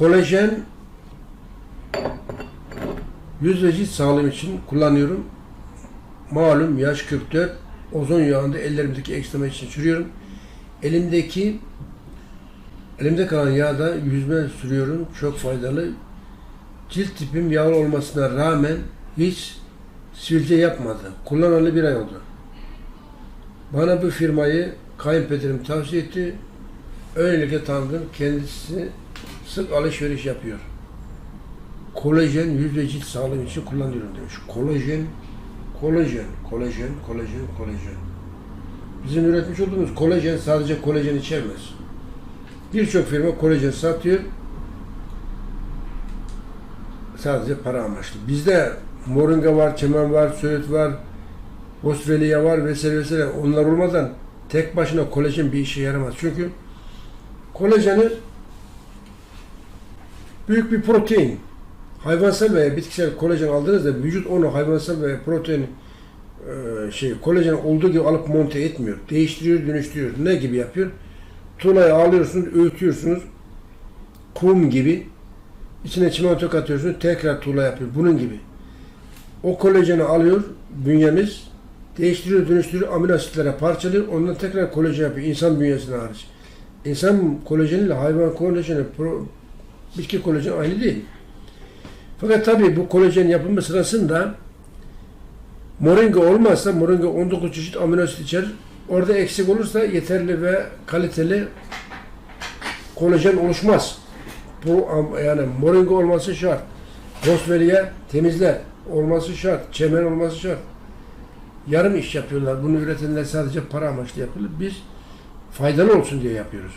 Kolajen yüz ve cilt sağlığım için kullanıyorum. Malum yaş 44. Ozon yağında ellerimdeki ekstrema için sürüyorum. Elimdeki elimde kalan yağda yüzme sürüyorum. Çok faydalı. Cilt tipim yağlı olmasına rağmen hiç sivilce yapmadı. Kullanalı bir ay oldu. Bana bu firmayı kayınpederim tavsiye etti. Öylelikle tanıdım. Kendisi sık alışveriş yapıyor. Kolajen yüz ve cilt sağlığım için kullanıyorum demiş. Kolajen, kolajen, kolajen, kolajen, kolajen. Bizim üretmiş olduğumuz kolajen sadece kolajen içermez. Birçok firma kolajen satıyor. Sadece para amaçlı. Bizde moringa var, çemen var, söğüt var, bosveliya var vesaire vesaire. Onlar olmadan tek başına kolajen bir işe yaramaz. Çünkü kolajeni büyük bir protein. Hayvansal veya bitkisel kolajen aldığınızda vücut onu hayvansal veya protein e, şey kolajen olduğu gibi alıp monte etmiyor. Değiştiriyor, dönüştürüyor. Ne gibi yapıyor? Tuğlayı alıyorsunuz, öğütüyorsunuz. Kum gibi. İçine çimento katıyorsunuz, tekrar tuğla yapıyor. Bunun gibi. O kolajeni alıyor bünyemiz, değiştiriyor, dönüştürüyor, amino asitlere parçalıyor, ondan tekrar kolajen yapıyor. İnsan bünyesine hariç. İnsan kolajeniyle hayvan kolajeni, pro- bitki kolajeni aynı değil. Fakat tabii bu kolajen yapımı sırasında moringa olmazsa moringa 19 çeşit amino asit içer. Orada eksik olursa yeterli ve kaliteli kolajen oluşmaz. Bu yani moringa olması şart. Rosmeriye temizler olması şart. Çemen olması şart. Yarım iş yapıyorlar. Bunu üretenler sadece para amaçlı yapıyorlar. Biz faydalı olsun diye yapıyoruz.